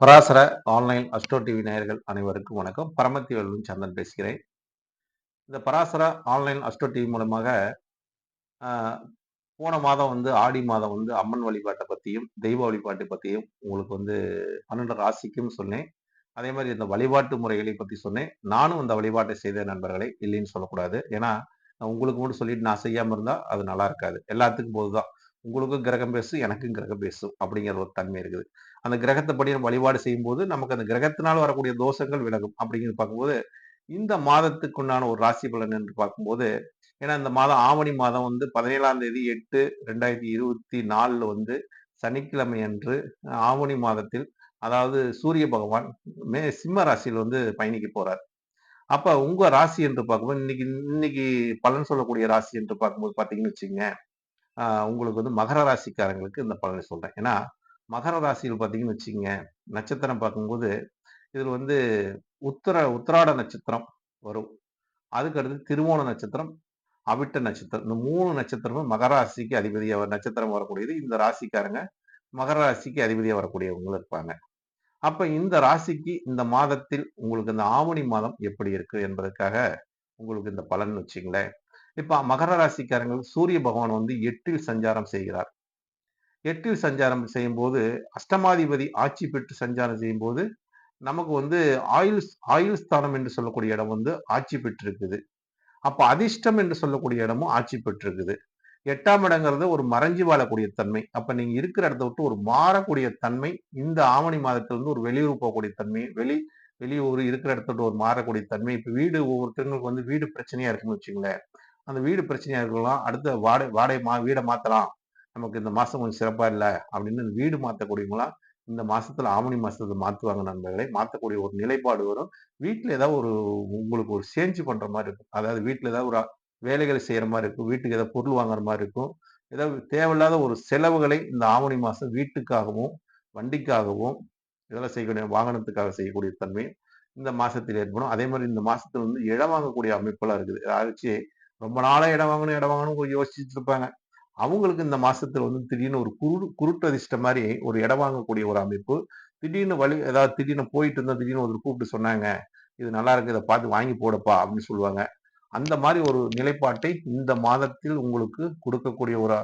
Parasara online astro TV நேயர்கள் அனைவருக்கும் வணக்கம். பரமத்தி சந்தன் பேசுகிறேன். இந்த பராசர ஆன்லைன் அஸ்ட்ரோ டிவி மூலமாக போன மாதம் வந்து ஆடி மாதம் வந்து அம்மன் வழிபாட்டை பற்றியும் தெய்வ வழிபாட்டை பற்றியும் உங்களுக்கு வந்து பன்னெண்டு ராசிக்கும் சொன்னேன். அதே மாதிரி இந்த வழிபாட்டு முறைகளை பற்றி சொன்னேன். நானும் இந்த வழிபாட்டை செய்த நண்பர்களை இல்லைன்னு சொல்லக்கூடாது. ஏன்னா உங்களுக்கு மட்டும் சொல்லிட்டு நான் செய்யாமல் இருந்தால் அது நல்லா இருக்காது. எல்லாத்துக்கும் போது தான் உங்களுக்கும் கிரகம் பேசும் எனக்கும் கிரகம் பேசும் அப்படிங்கிற ஒரு தன்மை இருக்குது. அந்த கிரகத்தை படி நம்ம வழிபாடு செய்யும்போது நமக்கு அந்த கிரகத்தினால் வரக்கூடிய தோஷங்கள் விலகும் அப்படிங்கிறது பார்க்கும்போது இந்த மாதத்துக்குண்டான ஒரு ராசி பலன் என்று பார்க்கும்போது ஏன்னா இந்த மாதம் ஆவணி மாதம் வந்து பதினேழாம் தேதி எட்டு ரெண்டாயிரத்தி இருபத்தி நாலில் வந்து சனிக்கிழமை அன்று ஆவணி மாதத்தில் அதாவது சூரிய பகவான் மே சிம்ம ராசியில் வந்து பயணிக்க போறார். அப்ப உங்க ராசி என்று பார்க்கும்போது இன்னைக்கு இன்னைக்கு பலன் சொல்லக்கூடிய ராசி என்று பார்க்கும்போது பார்த்தீங்கன்னு வச்சுங்க உங்களுக்கு வந்து மகர ராசிக்காரங்களுக்கு இந்த பலனை சொல்றேன். ஏன்னா மகர ராசியில் பார்த்தீங்கன்னு வச்சுக்கோங்க நட்சத்திரம் பார்க்கும்போது இதில் வந்து உத்தர உத்திராட நட்சத்திரம் வரும். அதுக்கடுத்து திருவோண நட்சத்திரம் அவிட்ட நட்சத்திரம். இந்த மூணு நட்சத்திரமும் மகர ராசிக்கு அதிபதியாக நட்சத்திரம் வரக்கூடியது. இந்த ராசிக்காரங்க மகர ராசிக்கு அதிபதியாக வரக்கூடியவங்களும் இருப்பாங்க. அப்ப இந்த ராசிக்கு இந்த மாதத்தில் உங்களுக்கு இந்த ஆவணி மாதம் எப்படி இருக்கு என்பதற்காக உங்களுக்கு இந்த பலன் வச்சுங்களேன். இப்ப மகர ராசிக்காரங்களுக்கு சூரிய பகவான் வந்து எட்டில் சஞ்சாரம் செய்கிறார். எட்டில் சஞ்சாரம் செய்யும்போது அஷ்டமாதிபதி ஆட்சி பெற்று சஞ்சாரம் செய்யும்போது நமக்கு வந்து ஆயுள் ஆயுள் ஸ்தானம் என்று சொல்லக்கூடிய இடம் வந்து ஆட்சி பெற்றிருக்குது. அப்ப அதிர்ஷ்டம் என்று சொல்லக்கூடிய இடமும் ஆட்சி பெற்றிருக்குது. எட்டாம் இடங்கிறது ஒரு மறைஞ்சு வாழக்கூடிய தன்மை. அப்ப நீங்க இருக்கிற இடத்த விட்டு ஒரு மாறக்கூடிய தன்மை இந்த ஆவணி மாதத்திலிருந்து ஒரு வெளியூர் போகக்கூடிய தன்மை வெளி வெளியூர் இருக்கிற இடத்த விட்டு ஒரு மாறக்கூடிய தன்மை. இப்ப வீடு ஒவ்வொருத்தவங்களுக்கு வந்து வீடு பிரச்சனையா இருக்குன்னு வச்சுங்களேன். அந்த வீடு பிரச்சனையாக இருக்கலாம் அடுத்த வாடகை வாடகை மா வீடை மாற்றலாம் நமக்கு இந்த மாதம் கொஞ்சம் சிறப்பாக இல்லை அப்படின்னு இந்த வீடு மாற்றக்கூடியவங்களாம் இந்த மாசத்துல ஆவணி மாசத்துல மாத்துவாங்க நண்பர்களை. மாத்தக்கூடிய ஒரு நிலைப்பாடு வரும். வீட்டுல ஏதாவது ஒரு உங்களுக்கு ஒரு சேஞ்ச் பண்ற மாதிரி இருக்கும். அதாவது வீட்டுல ஏதாவது ஒரு வேலைகளை செய்யற மாதிரி இருக்கும். வீட்டுக்கு ஏதாவது பொருள் வாங்குற மாதிரி இருக்கும். ஏதாவது தேவையில்லாத ஒரு செலவுகளை இந்த ஆவணி மாசம் வீட்டுக்காகவும் வண்டிக்காகவும் இதெல்லாம் செய்யக்கூடிய வாகனத்துக்காக செய்யக்கூடிய தன்மை இந்த மாசத்தில் ஏற்படும். அதே மாதிரி இந்த மாசத்துல வந்து இடம் வாங்கக்கூடிய அமைப்பெல்லாம் இருக்குது. அதாச்சு ரொம்ப நாளாக இடம் வாங்கணும் இடம் வாங்கணும் யோசிச்சுட்டு இருப்பாங்க. அவங்களுக்கு இந்த மாசத்துல வந்து திடீர்னு ஒரு குரு குருட்டு அதிர்ஷ்டம் மாதிரி ஒரு இடம் வாங்கக்கூடிய ஒரு அமைப்பு திடீர்னு வழி ஏதாவது திடீர்னு போயிட்டு இருந்தா திடீர்னு ஒரு கூப்பிட்டு சொன்னாங்க இது நல்லா இருக்கு இதை பார்த்து வாங்கி போடப்பா அப்படின்னு சொல்லுவாங்க. அந்த மாதிரி ஒரு நிலைப்பாட்டை இந்த மாதத்தில் உங்களுக்கு கொடுக்கக்கூடிய ஒரு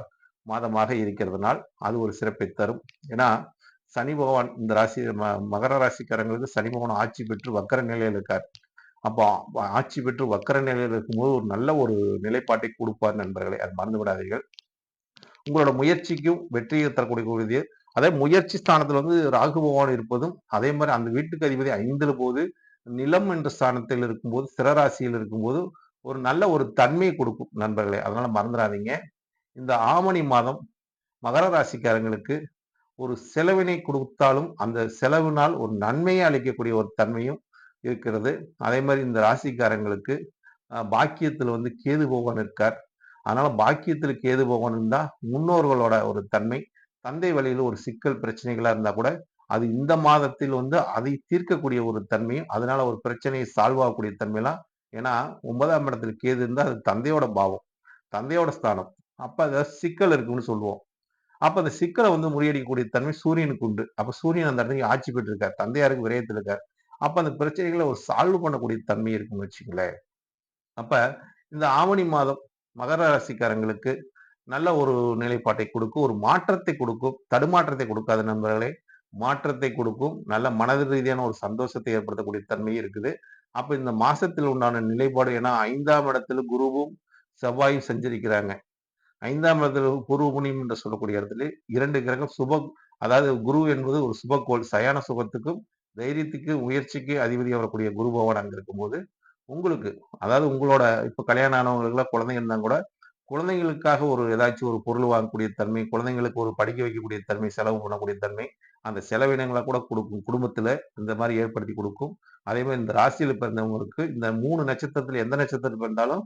மாதமாக இருக்கிறதுனால் அது ஒரு சிறப்பை தரும். ஏன்னா சனி பகவான் இந்த ராசி ம- மகர ராசிக்காரங்களுக்கு சனி பகவான் ஆட்சி பெற்று வக்கர நிலையில் இருக்கார். அப்போ ஆட்சி பெற்று வக்கர நிலையில் இருக்கும்போது ஒரு நல்ல ஒரு நிலைப்பாட்டை கொடுப்பார் நண்பர்களை. அது மறந்து விடாதீர்கள். உங்களோட முயற்சிக்கும் வெற்றியை தரக்கூடிய அதே முயற்சி ஸ்தானத்தில் வந்து ராகு பகவான் இருப்பதும் அதே மாதிரி அந்த வீட்டுக்கு அதிபதி ஐந்தில் போது நிலம் என்ற ஸ்தானத்தில் இருக்கும்போது சிறராசியில் இருக்கும்போது ஒரு நல்ல ஒரு தன்மையை கொடுக்கும் நண்பர்களே. அதனால மறந்துடாதீங்க. இந்த ஆவணி மாதம் மகர ராசிக்காரங்களுக்கு ஒரு செலவினை கொடுத்தாலும் அந்த செலவினால் ஒரு நன்மையை அளிக்கக்கூடிய ஒரு தன்மையும் இருக்கிறது. அதே மாதிரி இந்த ராசிக்காரங்களுக்கு பாக்கியத்தில் வந்து கேது பகவான் இருக்கார். அதனால பாக்கியத்தில் கேது பகவான் இருந்தா முன்னோர்களோட ஒரு தன்மை தந்தை வழியில் ஒரு சிக்கல் பிரச்சனைகளாக இருந்தா கூட அது இந்த மாதத்தில் வந்து அதை தீர்க்கக்கூடிய ஒரு தன்மையும் அதனால ஒரு பிரச்சனையை சால்வ் ஆகக்கூடிய தன்மையெல்லாம் ஏன்னா ஒன்பதாம் இடத்துல கேது இருந்தால் அது தந்தையோட பாவம் தந்தையோட ஸ்தானம். அப்போ அதை சிக்கல் இருக்குன்னு சொல்லுவோம். அப்போ அந்த சிக்கலை வந்து முறியடிக்கக்கூடிய தன்மை சூரியனுக்கு உண்டு. அப்போ சூரியன் அந்த இடத்துக்கு ஆட்சி பெற்றிருக்கார். தந்தையாருக்கு விரயத்தில் இருக்கார் அப்ப அந்த பிரச்சனைகளை ஒரு சால்வ் பண்ணக்கூடிய தன்மை இருக்குன்னு வச்சுங்களேன் அப்ப இந்த ஆவணி மாதம் மகர ராசிக்காரங்களுக்கு நல்ல ஒரு நிலைப்பாட்டை கொடுக்கும் ஒரு மாற்றத்தை கொடுக்கும் தடுமாற்றத்தை கொடுக்காத நண்பர்களே மாற்றத்தை கொடுக்கும் நல்ல மனது ரீதியான ஒரு சந்தோஷத்தை ஏற்படுத்தக்கூடிய தன்மை இருக்குது. அப்ப இந்த மாசத்தில் உண்டான நிலைப்பாடு ஏன்னா ஐந்தாம் இடத்துல குருவும் செவ்வாயும் செஞ்சிருக்கிறாங்க. ஐந்தாம் இடத்துல குரு புனியம் என்று சொல்லக்கூடிய இடத்துல இரண்டு கிரகம் சுப அதாவது குரு என்பது ஒரு சுபக்கோள் சயான சுகத்துக்கும் தைரியத்துக்கு முயற்சிக்கு அதிபதி வரக்கூடிய குரு பகவான் அங்க இருக்கும்போது உங்களுக்கு அதாவது உங்களோட இப்ப கல்யாணம் ஆனவங்களுக்குலாம் குழந்தைங்க இருந்தா கூட குழந்தைங்களுக்காக ஒரு ஏதாச்சும் ஒரு பொருள் வாங்கக்கூடிய தன்மை குழந்தைங்களுக்கு ஒரு படிக்க வைக்கக்கூடிய தன்மை செலவு பண்ணக்கூடிய தன்மை அந்த செலவினங்களை கூட கொடுக்கும் குடும்பத்துல இந்த மாதிரி ஏற்படுத்தி கொடுக்கும். அதே மாதிரி இந்த ராசியில் பிறந்தவங்களுக்கு இந்த மூணு நட்சத்திரத்துல எந்த நட்சத்திரத்தில் பிறந்தாலும்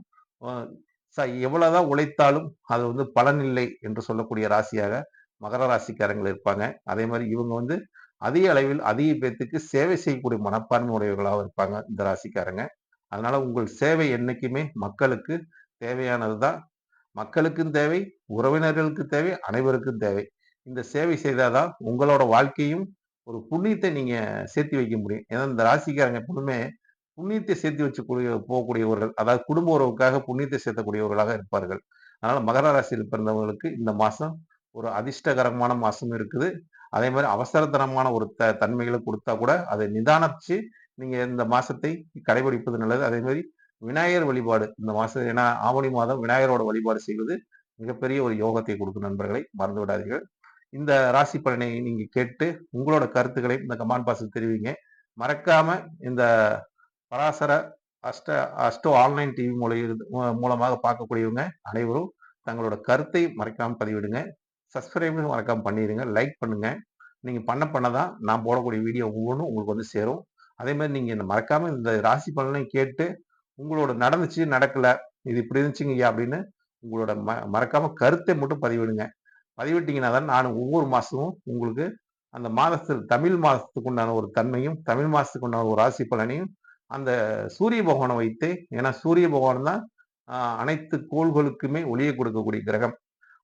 ச- எவ்வளவுதான் உழைத்தாலும் அது வந்து பலன் இல்லை என்று சொல்லக்கூடிய ராசியாக மகர ராசிக்காரங்கள் இருப்பாங்க. அதே மாதிரி இவங்க வந்து அதிக அளவில் அதிக பேர்த்துக்கு சேவை செய்யக்கூடிய மனப்பான்மை உடையவர்களாக இருப்பாங்க இந்த ராசிக்காரங்க. அதனால உங்கள் சேவை என்னைக்குமே மக்களுக்கு தேவையானது தான். மக்களுக்கும் தேவை உறவினர்களுக்கு தேவை அனைவருக்கும் தேவை. இந்த சேவை செய்தாதான் உங்களோட வாழ்க்கையும் ஒரு புண்ணியத்தை நீங்க சேர்த்து வைக்க முடியும். ஏன்னா இந்த ராசிக்காரங்க எப்பவுமே புண்ணியத்தை சேர்த்து வச்சக்கூடிய போகக்கூடியவர்கள் அதாவது குடும்ப உறவுக்காக புண்ணியத்தை சேர்த்தக்கூடியவர்களாக இருப்பார்கள். அதனால மகர ராசியில் பிறந்தவங்களுக்கு இந்த மாசம் ஒரு அதிர்ஷ்டகரமான மாசம் இருக்குது. அதே மாதிரி அவசரத்தனமான ஒரு த தன்மைகளை கொடுத்தா கூட அதை நிதானிச்சு நீங்க இந்த மாசத்தை கடைபிடிப்பது நல்லது. அதே மாதிரி விநாயகர் வழிபாடு இந்த மாசம் ஏன்னா ஆவணி மாதம் விநாயகரோட வழிபாடு செய்வது மிகப்பெரிய ஒரு யோகத்தை கொடுக்கும் நண்பர்களை மறந்து விடாதீர்கள். இந்த ராசி பலனை நீங்க கேட்டு உங்களோட கருத்துக்களை இந்த கமாண்ட் பாக்ஸில் தெரிவிங்க. மறக்காம இந்த பராசர அஷ்ட அஷ்டோ ஆன்லைன் டிவி மூலம் மூலமாக பார்க்கக்கூடியவங்க அனைவரும் தங்களோட கருத்தை மறைக்காமல் பதிவிடுங்க. சப்ஸ்கிரைபும் மறக்காம பண்ணிடுங்க லைக் பண்ணுங்கள் நீங்கள் பண்ண பண்ணதான் நான் போடக்கூடிய வீடியோ ஒவ்வொன்றும் உங்களுக்கு வந்து சேரும். அதே மாதிரி நீங்கள் இந்த மறக்காமல் இந்த ராசி பலனையும் கேட்டு உங்களோட நடந்துச்சு நடக்கல இது இப்படி இருந்துச்சுங்க அப்படின்னு உங்களோட ம மறக்காமல் கருத்தை மட்டும் பதிவிடுங்க. பதிவிட்டிங்கன்னா தான் நான் ஒவ்வொரு மாதமும் உங்களுக்கு அந்த மாதத்தில் தமிழ் மாதத்துக்கு உண்டான ஒரு தன்மையும் தமிழ் மாதத்துக்கு உண்டான ஒரு ராசி பலனையும் அந்த சூரிய பகவானை வைத்து ஏன்னா சூரிய பகவான் தான் அனைத்து கோள்களுக்குமே ஒளியை கொடுக்கக்கூடிய கிரகம்.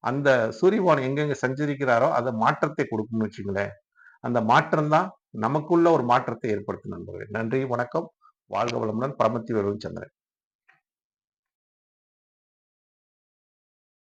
அந்த சூரியபகவான் எங்கெங்க சஞ்சரிக்கிறாரோ அதை மாற்றத்தை கொடுக்கும்னு வச்சுங்களேன் அந்த மாற்றம் தான் நமக்குள்ள ஒரு மாற்றத்தை ஏற்படுத்தும் நண்பர்களே. நன்றி வணக்கம். வாழ்க வளமுடன் பரமத்தி வருவன் சந்திரன்.